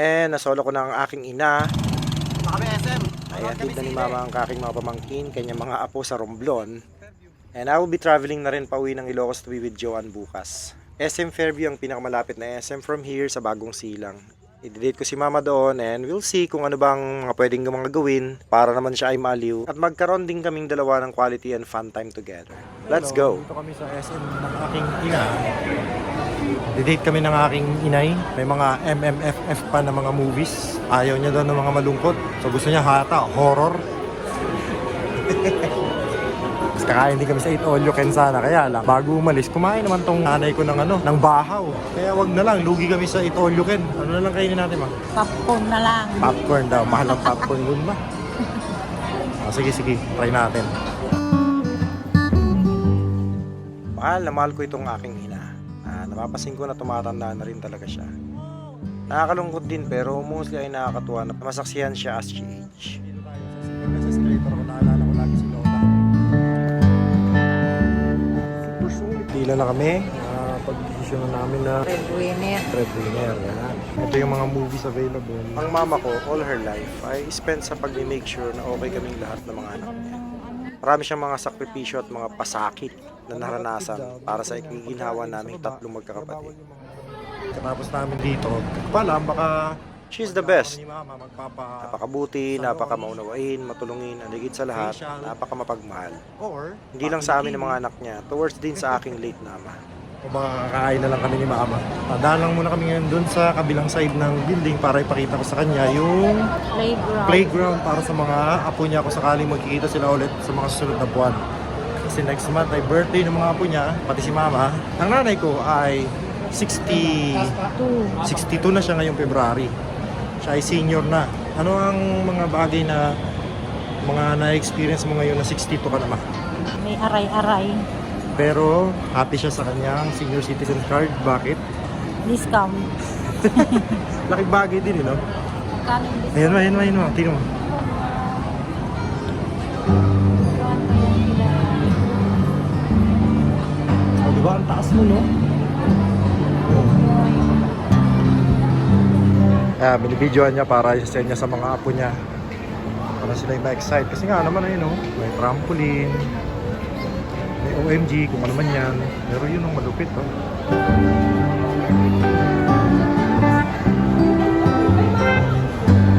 And nasolo ko na ang aking ina. Kami SM. Ay atid na ni mama ang aking mga pamangkin, kanyang mga apo sa Romblon. And I will be traveling na rin pauwi ng Ilocos to be with Joanne bukas. SM Fairview ang pinakamalapit na SM from here sa Bagong Silang. I-date ko si mama doon and we'll see kung ano bang mga pwedeng mga gawin para naman siya ay maaliw. At magkaroon din kaming dalawa ng quality and fun time together. Let's go! Dito kami sa SM ng aking ina. Didate kami ng aking inay. May mga MMFF pa na mga movies. Ayaw niya daw ng mga malungkot. So gusto niya hata, horror. Kakain din kami sa Eat All You Can sana. Kaya lang, bago umalis, kumain naman tong nanay ko ng ano, ng bahaw. Kaya wag na lang, lugi kami sa Eat All You Can. Ano na lang kainin natin, ma? Popcorn na lang. Popcorn daw. Mahal ang popcorn dun ba? Ah, sige, sige. Try natin. Mahal na mahal ko itong aking ina. Ah, napapasin ko na tumatanda na rin talaga siya. Nakakalungkot din pero mostly ay nakakatuwa na masaksihan siya as she age. Pila na kami. Uh, pag-desisyon na namin na Breadwinner. breadwinner. Yan. Ito yung mga movies available. Ang mama ko, all her life, ay spent sa pag-make sure na okay kaming lahat ng mga anak niya. Marami siyang mga sakripisyo at mga pasakit na naranasan para sa ikiginhawa naming tatlong magkakapatid. Katapos namin dito, pala baka She's the best. Napakabuti, napakamaunawain, matulungin, at higit sa lahat, napakamapagmahal. or Hindi lang sa amin ng mga anak niya, towards din sa aking late mama. o baka kakain na lang kami ni Mama. Padaan lang muna kami ngayon dun sa kabilang side ng building para ipakita ko sa kanya yung Playground. playground para sa mga apo niya kung sakaling magkikita sila ulit sa mga susunod na buwan. Kasi next month ay birthday ng mga apo niya, pati si mama. Ang nanay ko ay 60, Two. 62 na siya ngayong February. Siya ay senior na. Ano ang mga bagay na mga na-experience mo ngayon na 62 ka naman? May aray-aray. Pero happy siya sa kanyang senior citizen card. Bakit? Discount. Laking bagay din, eh, no? Kano yung discount? Ayan mo, ayan mo, ayan mo. Tingnan mo. O, diba? Ang taas mo, no? Kaya binibidyoan niya para i-send niya sa mga apo niya. Para sila yung ma-excite. Kasi nga naman ayun, no? May trampoline. May OMG, kung ano man yan. Pero yun ang malupit, oh.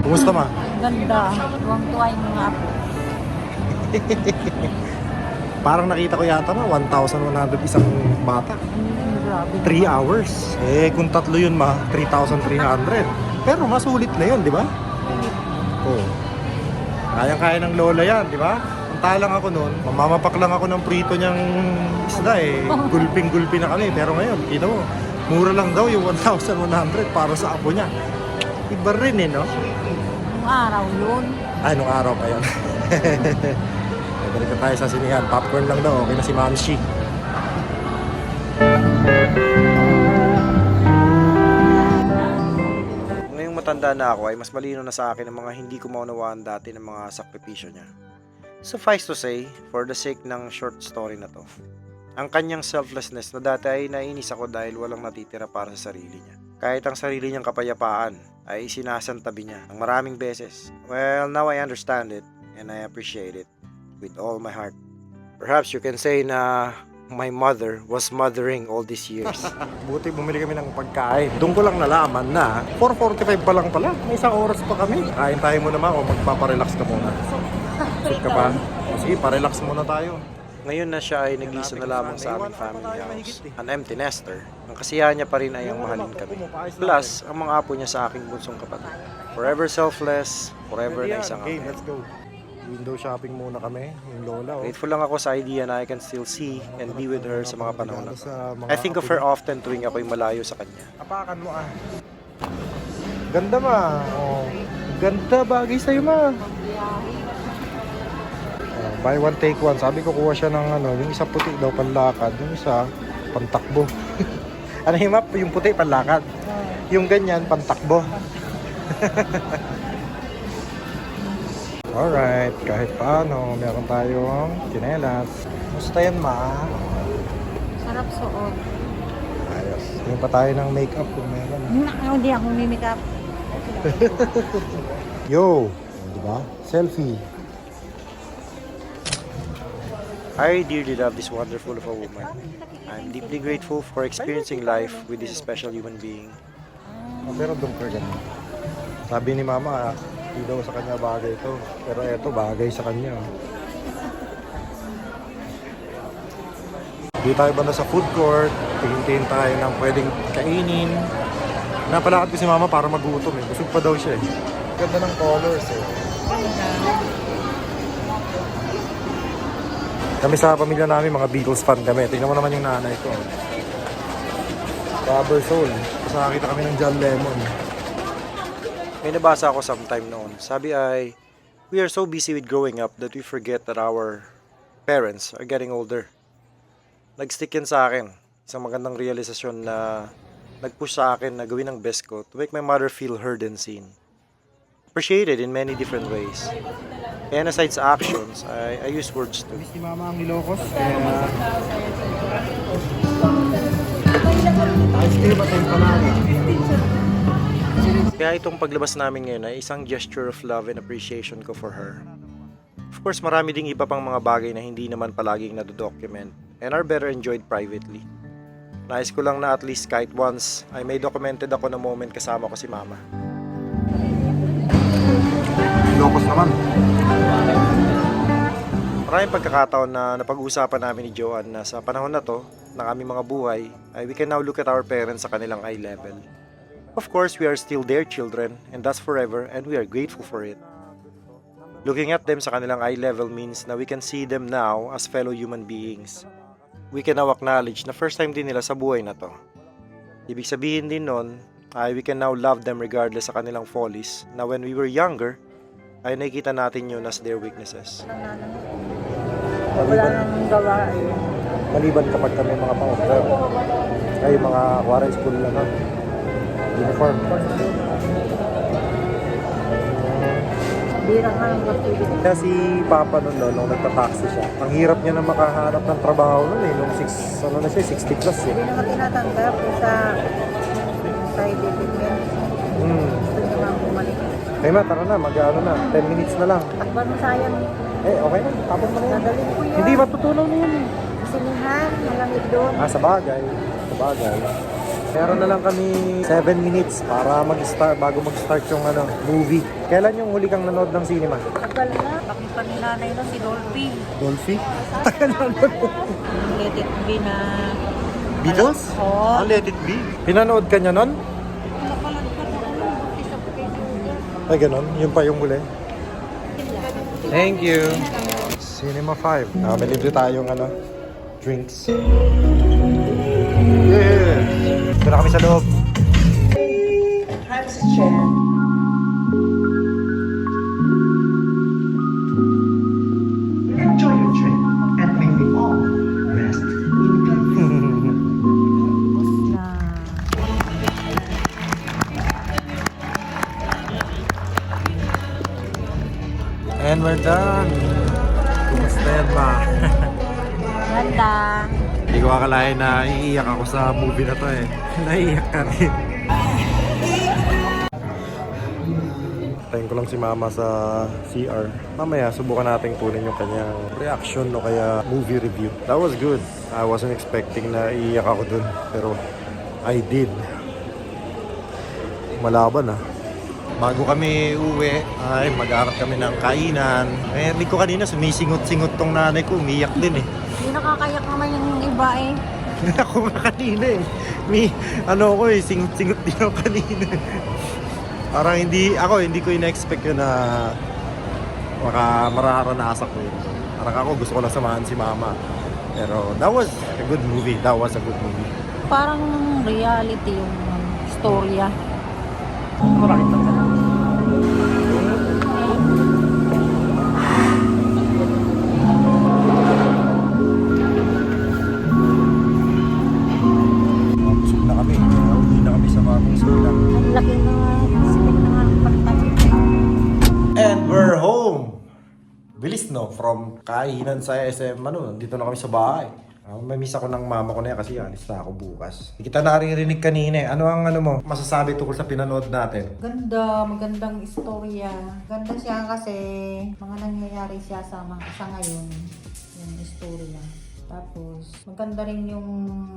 Kumusta ma? Ganda. Tuwang-tuwa yung mga apo. Parang nakita ko yata na 1,100 isang bata. Mm, grabe. 3 hours. Eh, kung tatlo yun ma, 3,300. Pero masulit na yun, di ba? Oo. Kayang-kaya ng lola yan, di ba? Punta lang ako noon, mamamapak lang ako ng prito niyang isda eh. Gulping-gulpi na kami. Pero ngayon, kita mo, mura lang daw yung 1,100 para sa apo niya. Iba rin eh, no? Nung araw yun. Ay, nung araw pa yun. Balik na tayo sa sinihan. Popcorn lang daw. Okay na si Mamshi. Ngayong matanda na ako ay mas malino na sa akin ang mga hindi ko maunawaan dati ng mga sakripisyo niya. Suffice to say, for the sake ng short story na to, ang kanyang selflessness na dati ay nainis ako dahil walang natitira para sa sarili niya. Kahit ang sarili niyang kapayapaan ay sinasantabi niya ng maraming beses. Well, now I understand it and I appreciate it with all my heart. Perhaps you can say na my mother was mothering all these years. Buti bumili kami ng pagkain. Doon ko lang nalaman na 4.45 pa lang pala. May isang oras pa kami. Kain tayo muna ma o magpaparelax ka muna. Sit ka pa. Sige, parelax muna tayo. Ngayon na siya ay nag-isa na lamang sa aming family house, an empty nester, ang kasiyahan niya pa rin ay ang mahalin kami. Plus, ang mga apo niya sa aking bunsong kapatid. Forever selfless, forever na isang Game, ama. let's go. Window shopping muna kami. Yung lola. Oh. Grateful lang ako sa idea na I can still see and be with her sa mga panahon na to. Sa mga I think of her often tuwing ako'y malayo sa kanya. Apakan mo ah. Ganda ma. Oh. Ganda bagay sa'yo ma. Oh, buy one take one. Sabi ko kuha siya ng ano, yung isa puti daw panlakad, yung isa pantakbo. ano yung map? Yung puti panlakad. Yung ganyan pantakbo. Alright, kahit paano, meron tayong tinelas. Musta yan ma? Sarap suot. Ayos. Yung pa tayo ng makeup kung meron. Na, hindi ako mimikap. Yo! O, diba? Selfie. I dearly love this wonderful of a woman. I'm deeply grateful for experiencing life with this special human being. Oh, pero doon ka ganun. Sabi ni mama, hindi daw sa kanya bagay ito. Pero eto, bagay sa kanya. Hindi tayo banda sa food court. Tingin-tingin tayo ng pwedeng kainin. Napalakad ko si mama para magutom eh. Busog pa daw siya eh. Ganda ng colors eh. Kami sa pamilya namin, mga Beatles fan kami. Tingnan mo naman yung nanay ko. Rubber Soul. Nakakita kami ng John Lemon. May nabasa ako sometime noon. Sabi ay, we are so busy with growing up that we forget that our parents are getting older. Nag-stick yan sa akin. Isang magandang realisasyon na nag-push sa akin na gawin ang best ko to make my mother feel heard and seen. Appreciated in many different ways. And aside sa actions, I, I use words too. Miss ni Mama ang Ilocos. Kaya... Ice cream at empanada. Kaya itong paglabas namin ngayon ay isang gesture of love and appreciation ko for her. Of course, marami ding iba pang mga bagay na hindi naman palaging nadodocument and are better enjoyed privately. Nais ko lang na at least kahit once ay may documented ako na moment kasama ko si mama. Ilocos naman. Maraming pagkakataon na napag-uusapan namin ni Joanne na sa panahon na to, ng aming mga buhay, ay we can now look at our parents sa kanilang eye level. Of course, we are still their children, and thus forever, and we are grateful for it. Looking at them sa kanilang eye level means na we can see them now as fellow human beings. We can now acknowledge na first time din nila sa buhay na to. Ibig sabihin din nun, ay we can now love them regardless sa kanilang follies, na when we were younger, ay nakikita natin yun as their weaknesses. Wala nang gawa eh. Maliban kapag kami mga pang-order. Ay, mga kuwara school lang ha. Uniform. Bira ka ng. Kaya si Papa nun, no, nung nagpa-taxi siya, ang hirap niya na makahanap ng trabaho nun eh. Nung 6, ano na siya, 60 plus eh. Hindi naman tinatanggap sa private event. Hmm. Gusto niya mga bumalik. Hey ma, tara na, mag-ano na, 10 minutes na lang. Takban mo sayang. Eh, okay na, tapon mo na yan. Dadalhin ko yun. Hindi matutunaw na yan eh. Sinihan, malamig doon. Ah, sa bagay. Sa bagay. Meron na lang kami 7 minutes para mag-start, bago mag-start yung ano, movie. Kailan yung huli kang nanood ng cinema? Tagal na. Bakit pa ni nanay nun si Dolphy. Dolphy? Tagal na. Yung Let it be na... Beatles? Oo. Ah, Let It Be. Pinanood ka niya nun? Nakalag pa na ano. Isa pa kayo Ay, ganun. Yun pa yung huli. Thank you. Cinema 5. Ah, may libre tayong ano, drinks. Yeah! Ito na kami sa loob. Enjoy your trip and may we all rest in peace. And we're done. Kumusta yan, ma? Ganda. Hindi ko akalain na iiyak ako sa movie na to eh. Naiiyak ka rin. Tayin ko lang si mama sa CR. Mamaya, subukan natin kunin yung kanyang reaction o kaya movie review. That was good. I wasn't expecting na iiyak ako dun. Pero, I did. Malaban ah. Bago kami uwi, ay mag-aarap kami ng kainan. Eh, hindi ko kanina sumisingot-singot tong nanay ko. Umiyak din eh. Hindi nakakayak naman yung iba eh. ako nga kanina eh. May, ano ko eh, singot-singot din ako kanina. Parang hindi, ako hindi ko ina-expect yun na maka mararanasan ko yun. Parang ako gusto ko lang samahan si mama. Pero that was a good movie. That was a good movie. Parang reality yung storya. Uh, From kainan sa SM, ano, dito na kami sa bahay. Ah, may miss ako ng mama ko na yan kasi alis na ako bukas. Hindi kita naririnig kanina eh. Ano ang ano mo masasabi tungkol sa pinanood natin? Ganda, magandang istorya. Ganda siya kasi mga nangyayari siya sa, mga, sa ngayon, yung istorya. Tapos, maganda rin yung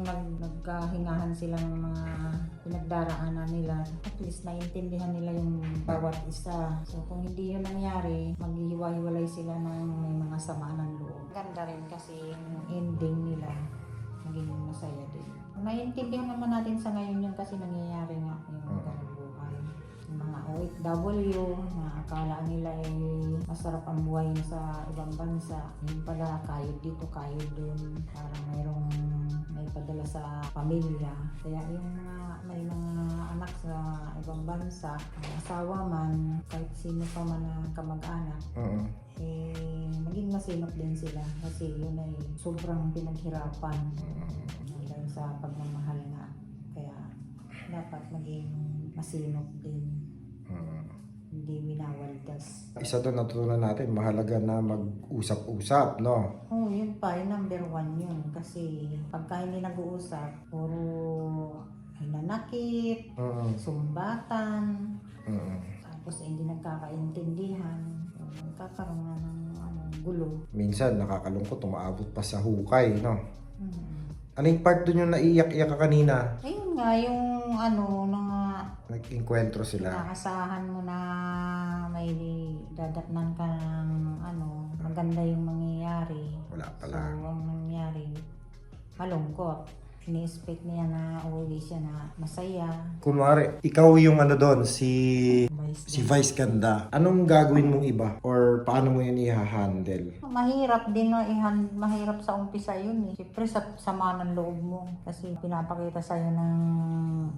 nag, nagkahingahan sila ng mga pinagdaraanan nila. At least, naiintindihan nila yung bawat isa. So, kung hindi yun nangyari, maghihiwa-hiwalay sila ng may mga samaan ng loob. Ganda rin kasi yung ending nila, maging masaya din. Naiintindihan naman natin sa ngayon yun kasi nangyayari nga yung OFW na akala nila ay masarap ang buhay sa ibang bansa. Yung pala kayod dito, kayod dun. Parang mayroong may padala sa pamilya. Kaya yung mga may mga anak sa ibang bansa, ang asawa man, kahit sino pa man ang kamag-anak, Oo. eh, maging masinop din sila kasi yun ay sobrang pinaghirapan dahil sa pagmamahal nga. Kaya dapat maging masinop din, Mm. hindi winawaldas. Isa doon natutunan natin, mahalaga na mag-usap-usap, no? Oo, oh, yun pa, yung number one yun. Kasi pagka hindi nag-uusap, puro hinanakit, Mm. sumbatan, Mm. tapos eh, hindi nagkakaintindihan. Nagkakaroon na ng ano, gulo. Minsan nakakalungkot, umaabot pa sa hukay, no? Hmm. Anong part doon yung naiiyak-iyak ka kanina? Ayun nga, yung ano, mga Nag-enkwentro sila. Nakakasahan mo na may dadatnan ka ng ano, maganda yung mangyayari. Wala So, pala. ang nangyari, malungkot. Ini-expect niya na uuwi siya na masaya. Kunwari, ikaw yung ano doon, si Vice si Vice Ganda. Anong gagawin mong iba? Or paano mo yun i-handle? Mahirap din na ihan, mahirap sa umpisa yun eh. Siyempre sa sama ng loob mo. Kasi pinapakita sa'yo ng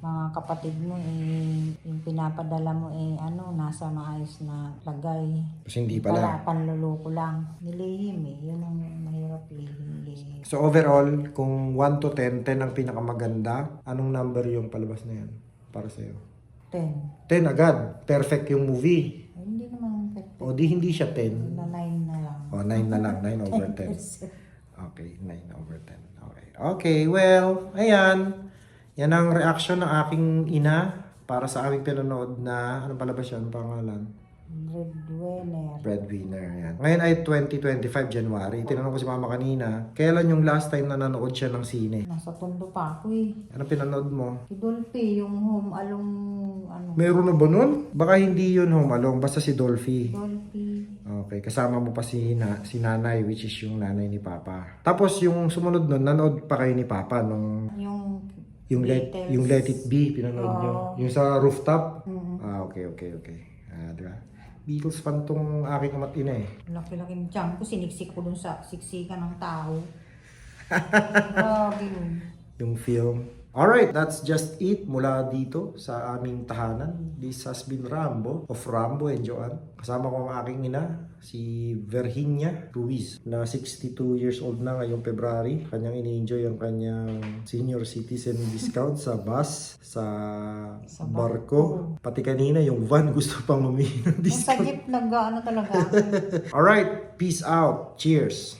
mga kapatid mo eh, yung pinapadala mo eh, ano, nasa maayos na lagay. Kasi hindi pala. Wala, panluloko lang. Nilihim eh. Yun ang mahirap lihim. lihim. So overall, kung 1 to 10, 10 ang pinakamaganda, anong number yung palabas na yan para sa'yo? Ten. 10 agad. Perfect yung movie. Ay, hindi naman perfect. O di hindi siya 10. Na nine na lang. O 9 na lang. 9 over 10. Okay, 9 over 10. Okay. Okay, well, ayan. Yan ang reaction ng aking ina para sa aming pinanood na, anong palabas yan? Anong pangalan? Breadwinner. Breadwinner. Yan. Ngayon ay 2025 January. Tinanong ko si mama kanina, kailan yung last time na nanood siya ng sine? Nasa tondo pa ako eh. Ano pinanood mo? Si Dolphy, yung home along, ano, Meron na ba nun? Baka hindi yun Home Alone, basta si Dolphy. Dolphy. Okay, kasama mo pa si, na, si nanay, which is yung nanay ni Papa. Tapos yung sumunod nun, nanood pa kayo ni Papa nung Yung, yung let, yung Let It Be, pinanood nyo. Oo. Yung sa rooftop. mm, Ah, okay, okay, okay. Ah, di ba? Beatles fan tong aking amat ina eh. laki-laking tiyan ko, siniksik ko dun sa siksikan ng tao. Grabe yun. yung film. Alright, that's just it mula dito sa aming tahanan. This has been Rambo of Rambo and Joanne. Kasama ko ang aking ina, si Virginia Ruiz, na 62 years old na ngayong February. Kanyang ini-enjoy ang kanyang senior citizen discount sa bus, sa, Sa barko. Pati kanina yung van gusto pang mamili ng Yung sa discount. jeep, nag, ano talaga. Alright, peace out. Cheers.